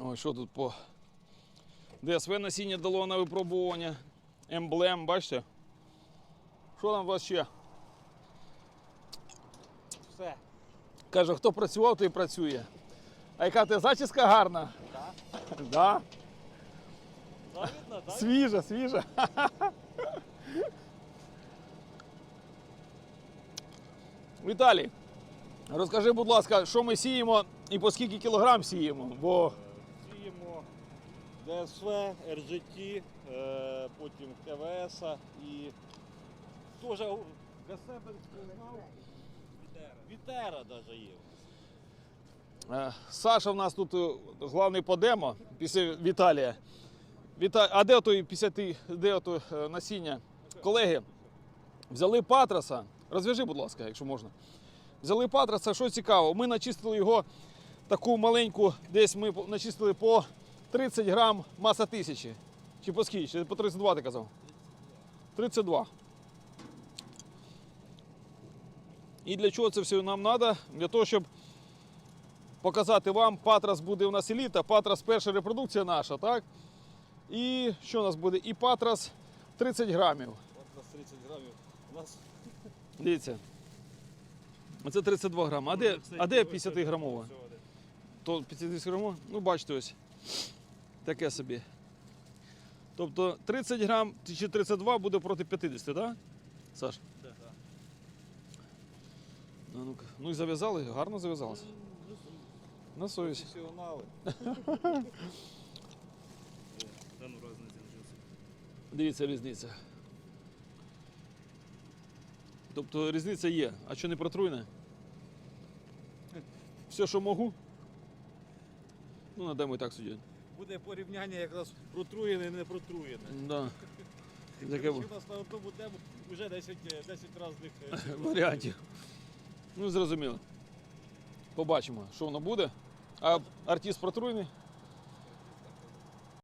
Ой, що тут по ДСВ насіння дало на випробування. Емблем, бачите? Що там у вас ще? Все. Каже, хто працював, той працює. А яка ти зачіска гарна? Так. Да. Завідно, так? Свіжа, свіжа. Віталій, розкажи, будь ласка, що ми сіємо і по скільки кілограм сіємо? Бо Сіємо ДСВ, РЖТ, е, потім КВС і теж для знав. Вітера навіть є. е, Саша в нас тут е, головний по демо після Віталія. Віта... А де той 50, де ото е, насіння? Колеги, взяли патраса. Розв'яжи, будь ласка, якщо можна. Взяли патраса, що цікаво, ми начистили його таку маленьку, десь ми начистили по 30 грам маса тисячі. Чи по скільки? Чи по 32 ти казав? 32. І для чого це все нам треба? Для того, щоб показати вам, патрас буде у нас еліта, патрас перша репродукція наша, так? І що у нас буде? І патрас 30 грамів. От нас 30 грамів. У нас Дивіться. Оце 32 грами. А де, а де 50 грамова? То 50 грамова? Ну, бачите ось. Таке собі. Тобто 30 грам чи 32 буде проти 50, так? Саш? Да, да. Ну, ну-ка. ну і зав'язали, гарно зав'язалося. На совість. Професіонали. Да ну. Дивіться різниця. Тобто різниця є. А що не протруйне? Все, що можу. Ну, надаємо і так судять. Буде порівняння якраз протруєне, і не протруєне. Да. Таке у нас на одному дему вже 10, е, 10 різних варіантів. Ну, зрозуміло. Побачимо, що воно буде. А артист протруйний?